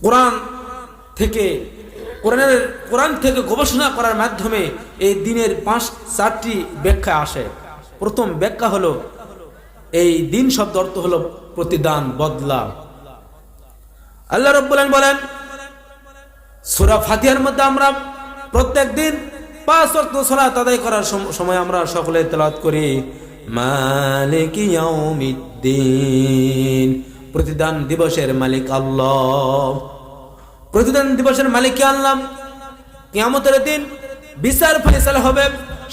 কোরআন থেকে, কোরআনের, কোরআন থেকে গবেষণা করার মাধ্যমে এই দিনের পাঁচ, চারটি ব্যাখ্যা আসে। প্রথম ব্যাখ্যা হলো, এই দিন শব্দ অর্থ হলো প্রতিদান, বদলা। আল্লাহ আলামিন বলেন, সূরা ফাতিহার মধ্যে আমরা প্রত্যেক দিন পাঁচ ওয়াক্ত সালাত আদায় করার সম- সময় আমরা সকলে তেলাওয়াত করি, মালিকি ইয়াউমিদ্দিন। প্রতিদান দিবসের মালিক আল্লাহ। প্রতিদান দিবসের মালিক আল্লাহ? কিয়ামতের দিন বিচার ফয়সালা হবে,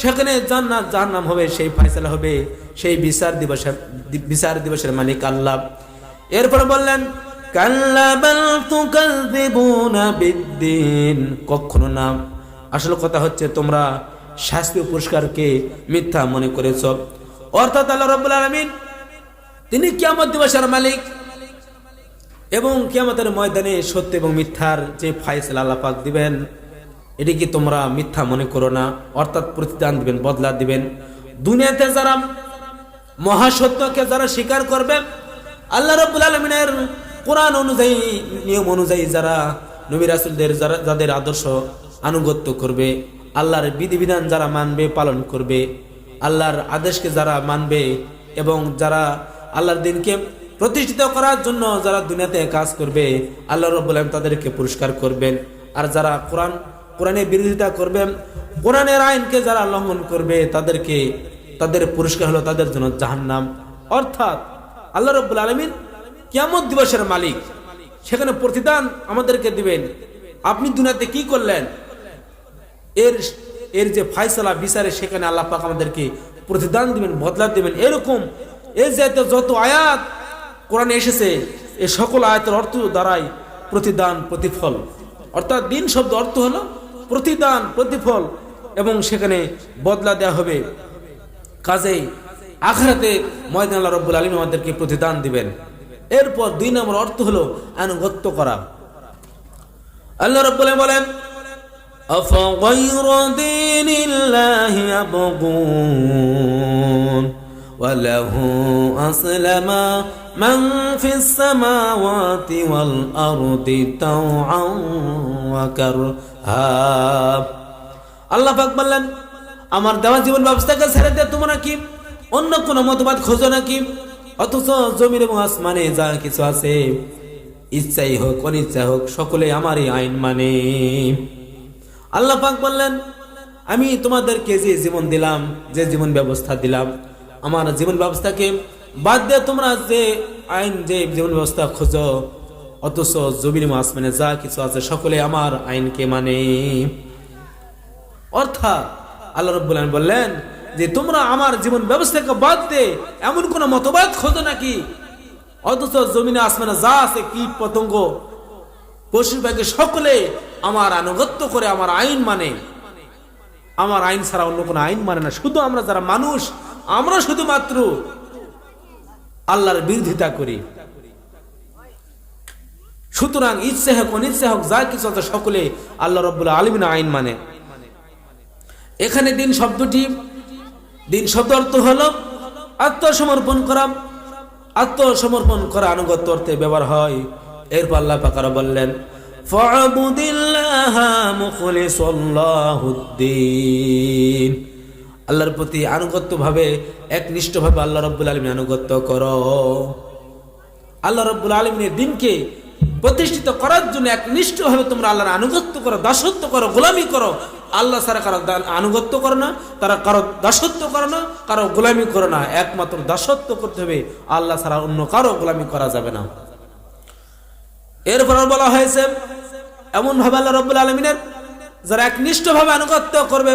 সেখানে জান্নাত, জাহান্নাম হবে, সেই ফয়সালা হবে সেই বিচার দিবসের বিচার দিবসের মালিক আল্লাহ। এরপর বললেন কখনো না। আসল কথা হচ্ছে তোমরা শাস্তি পুরস্কারকে মিথ্যা মনে করেছ। অর্থাৎ আল্লাহ রাব্বুল আলামিন, তিনি কিয়ামত দিবসের মালিক এবং কিয়ামতের ময়দানে সত্য এবং মিথ্যার যে ফাইসলা আল্লাহ পাক দিবেন, এটি কি তোমরা মিথ্যা মনে করো না? অর্থাৎ প্রতিদান দিবেন, বদলা দিবেন। দুনিয়াতে যারা মহাসত্যকে যারা স্বীকার করবে, আল্লাহ রব্বুল আলমিনের কোরআন অনুযায়ী, নিয়ম অনুযায়ী যারা নবী রাসুলদের যারা, যাদের আদর্শ আনুগত্য করবে, আল্লাহর বিধিবিধান যারা মানবে, পালন করবে, আল্লাহর আদেশকে যারা মানবে এবং যারা আল্লাহর দিনকে প্রতিষ্ঠিত করার জন্য যারা দুনিয়াতে কাজ করবে, আল্লাহ রব্বুল আলম তাদেরকে পুরস্কার করবেন। আর যারা কোরআন, কোরআনের বিরোধিতা করবে, কোরআনের আইনকে যারা লঙ্ঘন করবে, তাদেরকে, তাদের পুরস্কার হলো তাদের জন্য জাহান্নাম। অর্থাৎ আল্লাহ রব্বুল আলমিন কিয়ামত দিবসের মালিক, সেখানে প্রতিদান আমাদেরকে দিবেন। আপনি দুনিয়াতে কি করলেন? এর এর যে ফায়সালা বিচারে সেখানে আল্লাহ পাক আমাদেরকে প্রতিদান দিবেন, বদলা দিবেন। এরকম, এর যে যত আয়াত কোরআনে এসেছে এই সকল আয়াতের অর্থ দ্বারাই প্রতিদান প্রতিফল অর্থাৎ দিন শব্দ অর্থ হলো প্রতিদান প্রতিফল এবং সেখানে বদলা দেওয়া হবে কাজেই আখরাতে ময়দান আল্লাহ রব্বুল আলম আমাদেরকে প্রতিদান দিবেন এরপর দুই নম্বর অর্থ হলো আনুগত্য করা আল্লাহ রব্বুল আলামিন বলেন أفغير دين الله يبغون وله أسلم من في السماوات والأرض طوعا وكرها আল্লাহ পাক বললেন আমার দেওয়া জীবন ব্যবস্থাকে ছেড়ে দিয়ে তোমরা কি অন্য কোনো মতবাদ খোঁজো নাকি অথচ জমির এবং আসমানে যা কিছু আছে ইচ্ছাই হোক অনিচ্ছা হোক সকলে আমারই আইন মানে আল্লাহ পাক বললেন আমি তোমাদেরকে যে জীবন দিলাম যে জীবন ব্যবস্থা দিলাম আমার জীবন ব্যবস্থাকে বাদ দিয়ে তোমরা যে আইন, যে জীবন ব্যবস্থা খোঁজো, অথচ জমির আসমানে যা কিছু আছে সকলে আমার আইনকে মানে। অর্থাৎ আল্লাহ আলামিন বললেন যে, তোমরা আমার জীবন ব্যবস্থাকে বাদ দে এমন কোন মতবাদ খোঁজো নাকি? অথচ জমিনে আসমানে যা আছে কীট পতঙ্গ পশু পাখি সকলে আমার আনুগত্য করে আমার আইন মানে। আমার আইন ছাড়া অন্য কোনো আইন মানে না। শুধু আমরা যারা মানুষ আমরা শুধুমাত্র আল্লাহর বিরোধিতা করি। সুতরাং ইচ্ছে হোক অনিচ্ছে হোক, যা কিছু সকলে আল্লাহ রব্বুল আলমিন আইন মানে। এখানে দিন শব্দটি, দিন শব্দ অর্থ হল আত্মসমর্পণ করা। আত্মসমর্পণ করা আনুগত্য অর্থে ব্যবহার হয়। এরপর আল্লাহ পাকারা বললেন ফഅবুদিল্লাহা মুখলিসাল্লাহুদ্দিন আল্লাহর প্রতি আনুগত্য ভাবে একনিষ্ঠ ভাবে আল্লাহ রব্বুল আলমী আনুগত্য করো। আল্লাহ রব্বুল আলমিনের দিনকে প্রতিষ্ঠিত করার জন্য একনিষ্ঠ ভাবে তোমরা আল্লাহর আনুগত্য করো, দাসত্ব করো, গোলামি করো। আল্লাহ ছাড়া কারও আনুগত্য করো না, তারা কারও দাসত্ব করো না, কারও গোলামি করো না। একমাত্র দাসত্ব করতে হবে, আল্লাহ ছাড়া অন্য কারও গোলামি করা যাবে না। এরপর বলা হয়েছে এমন ভাবে আল্লাহ রব্বুল আলমিনের যারা একনিষ্ঠ ভাবে আনুগত্য করবে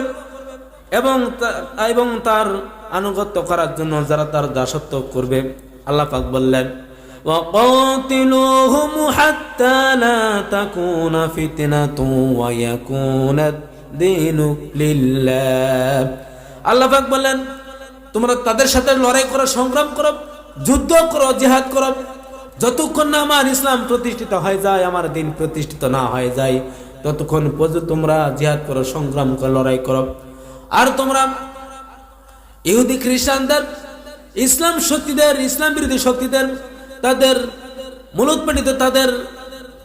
এবং তা- এবং তার আনুগত্য করার জন্য যারা তার দাসত্ব করবে আল্লাহ পাক বললেন وقاتلوهم حتى لا تكون فتنة ويكون الدين لله আল্লাহ পাক বললেন তোমরা তাদের সাথে লড়াই করো সংগ্রাম করো যুদ্ধ করো জিহাদ করো যতক্ষণ না আমার ইসলাম প্রতিষ্ঠিত হয়ে যায় আমার দিন প্রতিষ্ঠিত না হয়ে যায় ততক্ষণ পর্যন্ত তোমরা জিহাদ করো সংগ্রাম করো লড়াই করো আর তোমরা ইহুদি খ্রিস্টানদের, ইসলাম শক্তিদের, ইসলাম বিরোধী শক্তিদের, তাদের মূলোৎপাটিত, তাদের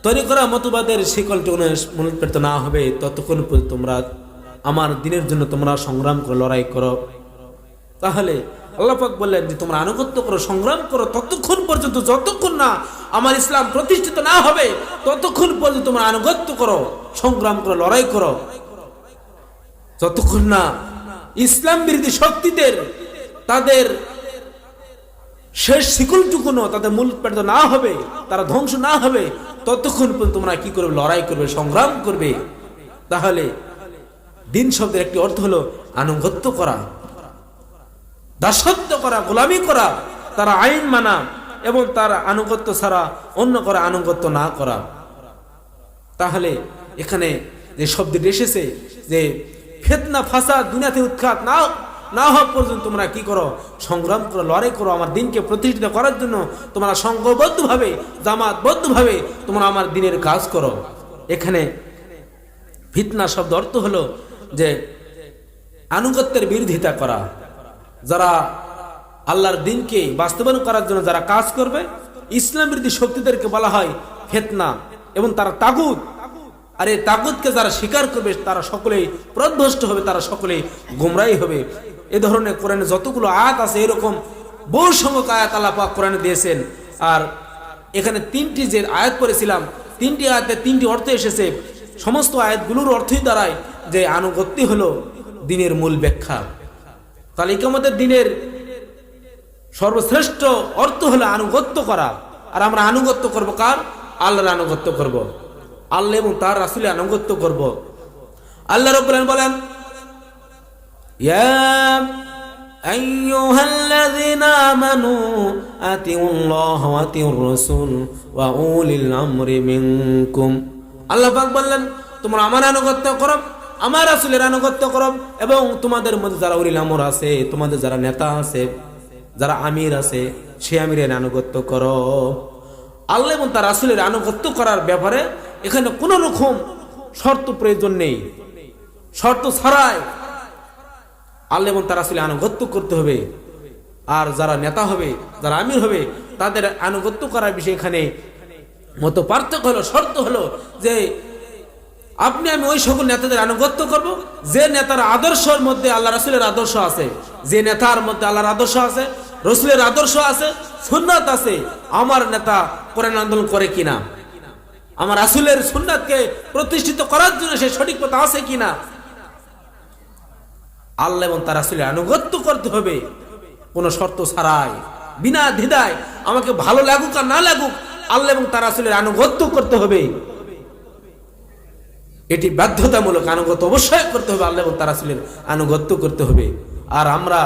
তৈরি করা মতবাদের শিকলটুকুন মূলপ্রেত না হবে। ততক্ষণ তোমরা আমার দিনের জন্য তোমরা সংগ্রাম করো, লড়াই করো। তাহলে আল্লাপাক বললেন যে, তোমরা আনুগত্য করো, সংগ্রাম করো। ততক্ষণ পর্যন্ত, যতক্ষণ না আমার ইসলাম প্রতিষ্ঠিত না হবে, ততক্ষণ পর্যন্ত তোমরা আনুগত্য করো, সংগ্রাম করো, লড়াই করো। যতক্ষণ না ইসলাম বিরোধী শক্তিদের, তাদের শেষ শিকলটুকুনো তাদের মূল পেট না হবে, তারা ধ্বংস না হবে, ততক্ষণ পর্যন্ত তোমরা কি করবে? লড়াই করবে, সংগ্রাম করবে। তাহলে দিন শব্দের একটি অর্থ হলো আনুগত্য করা, দাসত্ব করা, গোলামি করা, তারা আইন মানা এবং তার আনুগত্য ছাড়া অন্য করা আনুগত্য না করা। তাহলে এখানে যে শব্দটি এসেছে যে ফেতনা ফাসা দুনিয়াতে উৎখাত। না না হওয়া পর্যন্ত তোমরা কি করো? সংগ্রাম করো, লড়াই করো, আমার দিনকে প্রতিষ্ঠিত করার জন্য তোমরা সংঘবদ্ধভাবে, জামাতবদ্ধভাবে তোমরা আমার দিনের কাজ করো। এখানে ফিতনা শব্দ অর্থ হলো যে আনুগত্যের বিরোধিতা করা। যারা আল্লাহর দিনকে বাস্তবায়ন করার জন্য যারা কাজ করবে, ইসলাম বিরোধী শক্তিদেরকে বলা হয় ফেতনা এবং তারা তাগুদ আর এই তাগুদকে যারা স্বীকার করবে, তারা সকলেই প্রধ্বষ্ট হবে, তারা সকলেই গুমরাই হবে। এ ধরনের কোরআনে যতগুলো আয়াত আছে, এরকম বহু সংখ্যক আয়াত আল্লাপা কোরআনে দিয়েছেন। আর এখানে তিনটি যে আয়াত করেছিলাম তিনটি আয়াতে তিনটি অর্থ এসেছে। সমস্ত আয়াতগুলোর অর্থই দাঁড়ায় যে আনুগত্য হলো দিনের মূল ব্যাখ্যা। তাহলে ইকামতের দিনের সর্বশ্রেষ্ঠ অর্থ হলো আনুগত্য করা। আর আমরা আনুগত্য করব কার? আল্লাহর আনুগত্য করব। আল্লাহ এবং তার রাসুলের আনুগত্য করব আল্লাহ রব্বুল বলেন ইয়া أيها الذين آمنوا أطيعوا الله وأطيعوا الرسول وأولي الأمر منكم আল্লাহ পাক বললেন তোমরা আমার আনুগত্য করো আমার রাসূলের আনুগত্য করো এবং তোমাদের মধ্যে যারা উলিল আমর আছে তোমাদের যারা নেতা আছে যারা আমির আছে সে আমিরের আনুগত্য করো আল্লাহ এবং তার রাসূলের আনুগত্য করার ব্যাপারে এখানে কোনো রকম শর্ত প্রয়োজন নেই। শর্ত ছাড়াই আল্লাহ এবং তার আসলে আনুগত্য করতে হবে। আর যারা নেতা হবে, যারা আমির হবে, তাদের আনুগত্য করার বিষয়ে এখানে মতো পার্থক্য হলো, শর্ত হলো যে আপনি, আমি ওই সকল নেতাদের আনুগত্য করব। যে নেতার আদর্শের মধ্যে আল্লাহ রাসুলের আদর্শ আছে, যে নেতার মধ্যে আল্লাহর আদর্শ আছে, রসুলের আদর্শ আছে, সুন্নাত আছে, আমার নেতা কোরআন আন্দোলন করে কিনা। আমার রাসুলের সুন্নাতকে প্রতিষ্ঠিত করার জন্য সে সঠিক পথ আছে কিনা? আল্লাহ এবং তার আসলে আনুগত্য করতে হবে। কোনো শর্ত ছাড়াই, বিনা দ্বিধায় আমাকে ভালো লাগুক আর না লাগুক, আল্লাহ এবং তার আসলে আনুগত্য করতে হবে। এটি বাধ্যতামূলক আনুগত্য অবশ্যই করতে হবে, আল্লাহ এবং তার আসলে আনুগত্য করতে হবে। আর আমরা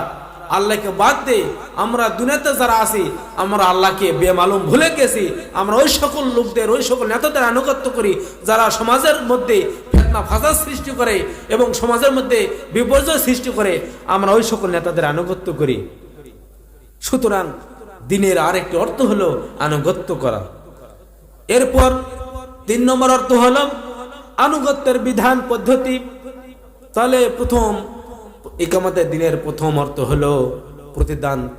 আল্লাহকে বাদ দিয়ে আমরা দুনিয়াতে যারা আছি, আমরা আল্লাহকে বেমালুম ভুলে গেছি, আমরা ওই সকল লোকদের, ওই সকল নেতাদের আনুগত্য করি, যারা সমাজের মধ্যে ফেতনা ফাসাদ সৃষ্টি করে এবং সমাজের মধ্যে বিপর্যয় সৃষ্টি করে, আমরা ওই সকল নেতাদের আনুগত্য করি। সুতরাং দিনের আরেকটি অর্থ হলো আনুগত্য করা। এরপর তিন নম্বর অর্থ হলো আনুগত্যের বিধান, পদ্ধতি। তাহলে প্রথম একামতের দিনের প্রথম অর্থ হলো প্রতিদান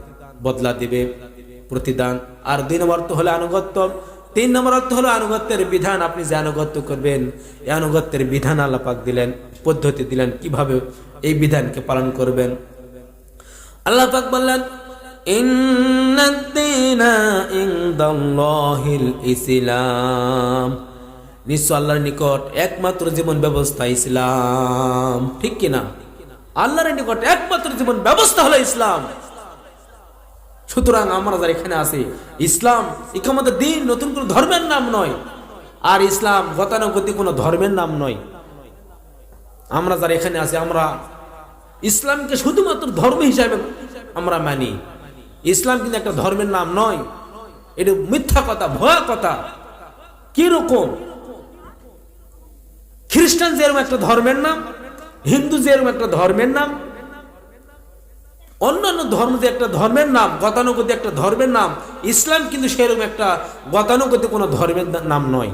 বদলা দিবে, প্রতিদান। আর দুই নম্বর অর্থ হলো আনুগত্য। তিন নম্বর অর্থ হলো আনুগত্যের বিধান। আপনি যে আনুগত্য করবেন, এই আনুগত্যের বিধান আল্লাপাক দিলেন, পদ্ধতি দিলেন, কীভাবে এই বিধানকে পালন করবেন। আল্লাহ পাক বললেন ইসলাম। নিশ্চয় আল্লাহর নিকট একমাত্র জীবন ব্যবস্থা ইসলাম। ঠিক কিনা? আল্লাহর নিকট একমাত্র জীবন ব্যবস্থা হলো ইসলাম। সুতরাং আমরা যারা এখানে আছি, ইসলাম আমাদের দিন নতুন কোন ধর্মের নাম নয়। আর ইসলাম গতানুগতিক কোনো ধর্মের নাম নয়। আমরা যারা এখানে আছি, আমরা ইসলামকে শুধুমাত্র ধর্ম হিসাবে আমরা মানি। ইসলাম কিন্তু একটা ধর্মের নাম নয়। এটা মিথ্যা কথা, ভয়া কথা। কীরকম? খ্রিস্টান যেরকম একটা ধর্মের নাম হিন্দু যেরকম একটা ধর্মের নাম, অন্যান্য ধর্ম যে একটা ধর্মের নাম গতানুগতি একটা ধর্মের নাম, ইসলাম কিন্তু সেরকম একটা গতানুগতি কোনো ধর্মের নাম নয়।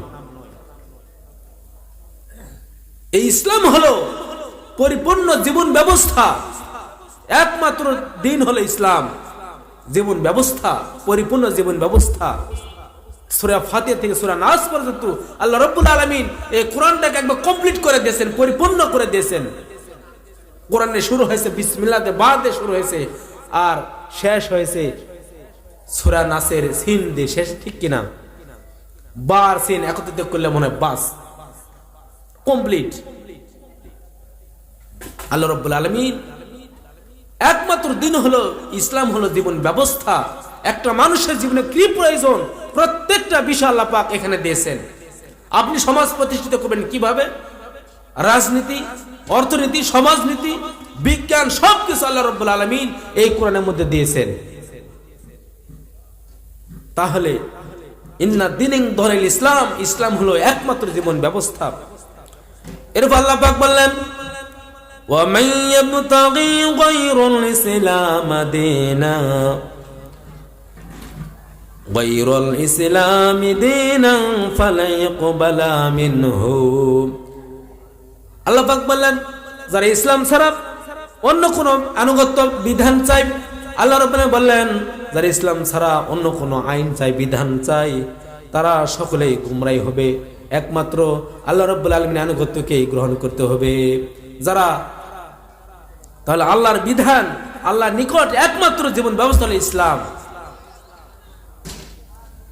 এই ইসলাম হলো পরিপূর্ণ জীবন ব্যবস্থা, একমাত্র দিন হলো ইসলাম। জীবন ব্যবস্থা, পরিপূর্ণ জীবন ব্যবস্থা। সুরা ফাতে থেকে সুরা নাস পর্যন্ত আল্লাহ রব্বুল আলমিন এই কোরআনটাকে একবার কমপ্লিট করে দিয়েছেন, পরিপূর্ণ করে দিয়েছেন। কোরআনে শুরু হয়েছে বিসমিল্লাতে বাদে শুরু হয়েছে আর শেষ হয়েছে সুরা নাসের সিন দিয়ে শেষ, ঠিক কিনা? বার সিন একত্রিত করলে মনে হয় বাস। কমপ্লিট। আল্লাহ রব্বুল আলমিন একমাত্র দিন হলো, ইসলাম হলো জীবন ব্যবস্থা। একটা মানুষের জীবনে কি প্রয়োজন? প্রত্যেকটা বিষয় আল্লাহ পাক এখানে দিয়েছেন আপনি সমাজ প্রতিষ্ঠিত করবেন কিভাবে রাজনীতি অর্থনীতি সমাজনীতি বিজ্ঞান সবকিছু আল্লাহ রব্বুল আলমিন এই কোরআনের মধ্যে দিয়েছেন তাহলে ইন্না দিনিং ধরেল ইসলাম ইসলাম হলো একমাত্র জীবন ব্যবস্থা এরপর আল্লাহ পাক বললেন ومن يبتغي غير الإسلام دينا غير الإسلام دينا فلن يقبل منه আল্লাহ পাক বললেন যারা ইসলাম ছাড়া অন্য কোন আনুগত্য বিধান চাই আল্লাহ রব্বানি বললেন যারা ইসলাম ছাড়া অন্য কোন আইন চাই বিধান চাই তারা সকলেই গুমরাই হবে একমাত্র আল্লাহ রব্বুল আলমিন আনুগত্যকেই গ্রহণ করতে হবে যারা তাহলে আল্লাহর বিধান আল্লাহর নিকট একমাত্র জীবন ব্যবস্থা হলো ইসলাম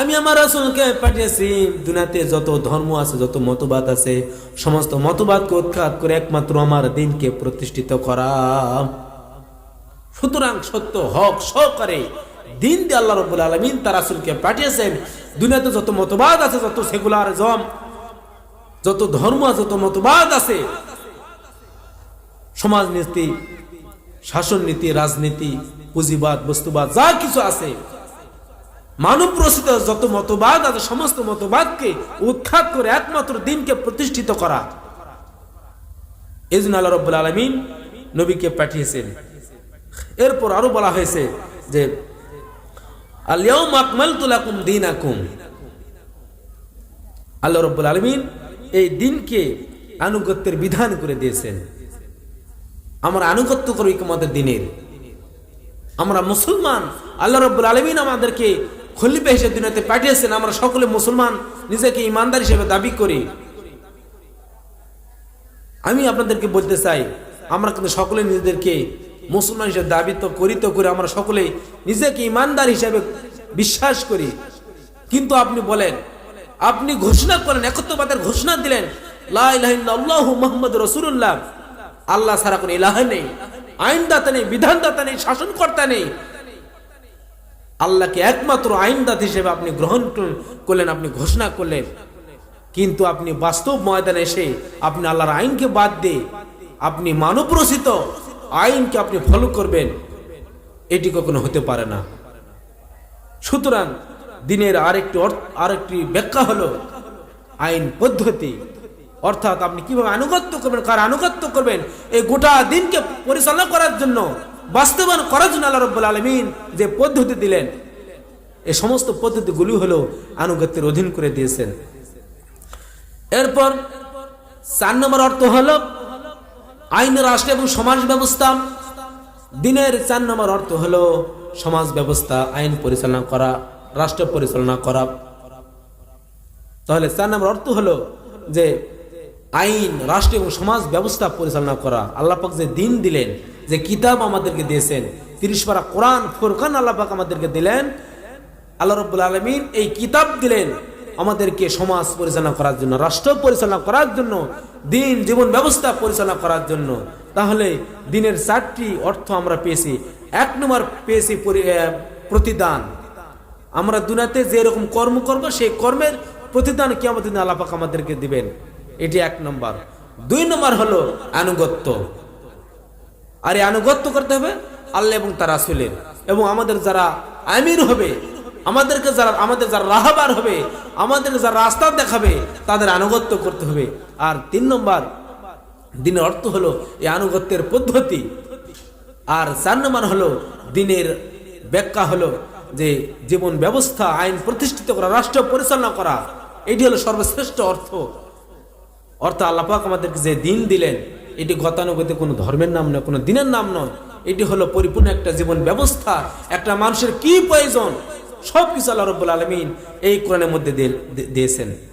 আমি আমার রাসূলকে পাঠিয়েছি। দুনিয়াতে যত ধর্ম আছে, যত মতবাদ আছে, সমস্ত মতবাদকে উৎখাত করে একমাত্র আমার দিনকে প্রতিষ্ঠিত করা। সুতরাং সত্য, হক সহকারে দিন দিয়ে আল্লাহ রব্বুল আলমিন তার রাসূলকে পাঠিয়েছেন। দুনিয়াতে যত মতবাদ আছে, যত সেকুলার জম, যত ধর্ম আছে, যত মতবাদ আছে সমাজনীতি শাসন নীতি, রাজনীতি, পুঁজিবাদ, বস্তুবাদ, যা কিছু আছে মানব প্রসিত যত মতবাদ আছে সমস্ত মতবাদকে উৎখাত করে একমাত্র দিনকে প্রতিষ্ঠিত করা। এই জন্য আল্লাহ রব্বুল আলমিন নবীকে পাঠিয়েছেন। এরপর আরও বলা হয়েছে যে আলমিন এই দিনকে আনুগত্যের বিধান করে দিয়েছেন। আমরা আনুগত্য দিনের। আমরা মুসলমান আলমিন আমাদেরকে খলিফা হিসেবে দুনিয়াতে পাঠিয়েছেন, আমরা সকলে মুসলমান, নিজেকে ইমানদার হিসেবে দাবি করি। আমি আপনাদেরকে বলতে চাই, আমরা কিন্তু সকলে নিজেদেরকে মুসলমান হিসেবে দাবি তো করি তো করে, আমরা সকলে নিজেকে ইমানদার হিসেবে বিশ্বাস করি। কিন্তু আপনি বলেন, আপনি ঘোষণা করেন একত্রবাদের ঘোষণা দিলেন মোহাম্মদ রসুল্লাহ আল্লাহ সারা কোন ইলাহ নেই, আইনদাতা নেই, বিধানদাতা নেই, শাসনকর্তা নেই। আল্লাহকে একমাত্র আইনদাত হিসেবে আপনি গ্রহণ করলেন, আপনি ঘোষণা করলেন। কিন্তু আপনি বাস্তব ময়দানে এসে আপনি আল্লাহর আইনকে বাদ দিয়ে আপনি মানব রচিত আইনকে আপনি ফলো করবেন, এটি কখনো হতে পারে না। সুতরাং দিনের আরেকটি আরেকটি ব্যাখ্যা হলো আইন পদ্ধতি। অর্থাৎ আপনি কীভাবে আনুগত্য করবেন, কার আনুগত্য করবেন, এই গোটা দিনকে পরিচালনা করার জন্য বাস্তবায়ন করার জন্য আল্লাহ রব্বুল আলমিন যে পদ্ধতি দিলেন এই সমস্ত পদ্ধতিগুলি হলো আনুগত্যের অধীন করে দিয়েছেন। এরপর চার নম্বর অর্থ হল আইন, রাষ্ট্র এবং সমাজ ব্যবস্থা। দিনের চার নম্বর অর্থ হল সমাজ ব্যবস্থা, আইন পরিচালনা করা, রাষ্ট্র পরিচালনা করা। তাহলে চার নম্বর অর্থ হলো যে আইন, রাষ্ট্র এবং সমাজ ব্যবস্থা পরিচালনা করা। আল্লাপাক যে দিন দিলেন যে কিতাব আমাদেরকে দিয়েছেন, তিরিশ পারা কোরআন, ফোরকান আল্লাপাক আমাদেরকে দিলেন। আল্লাহ রব্বুল আলমিন এই কিতাব দিলেন আমাদেরকে সমাজ পরিচালনা করার জন্য, রাষ্ট্র পরিচালনা করার জন্য, দিন জীবন ব্যবস্থা পরিচালনা করার জন্য। তাহলে দিনের চারটি অর্থ আমরা পেয়েছি। এক নম্বর পেয়েছি প্রতিদান। আমরা দুনাতে যে রকম কর্ম করব, সেই কর্মের প্রতিদান কি আমাদের আল্লাপাক আমাদেরকে দিবেন। এটি এক নম্বর। দুই নম্বর হলো আনুগত্য। আর এই আনুগত্য করতে হবে আল্লাহ এবং তার আসলের এবং আমাদের যারা আমির হবে, আমাদেরকে যারা, আমাদের যারা রাহাবার হবে, আমাদের যারা রাস্তা দেখাবে, তাদের আনুগত্য করতে হবে। আর তিন নম্বর দিনের অর্থ হলো এই আনুগত্যের পদ্ধতি। আর চার নম্বর হলো দিনের ব্যাখ্যা হলো যে জীবন ব্যবস্থা, আইন প্রতিষ্ঠিত করা, রাষ্ট্র পরিচালনা করা, এটি হলো সর্বশ্রেষ্ঠ অর্থ। অর্থ আল্লাপাক আমাদেরকে যে দিন দিলেন এটি গতানুগতিক, কোনো ধর্মের নাম নয়, কোনো দিনের নাম নয়। এটি হলো পরিপূর্ণ একটা জীবন ব্যবস্থা, একটা মানুষের কি প্রয়োজন? সব কিছু আল্লাহ রব্বুল আলমিন এই কোরআনের মধ্যে দিয়ে- দিয়ে- দিয়েছেন।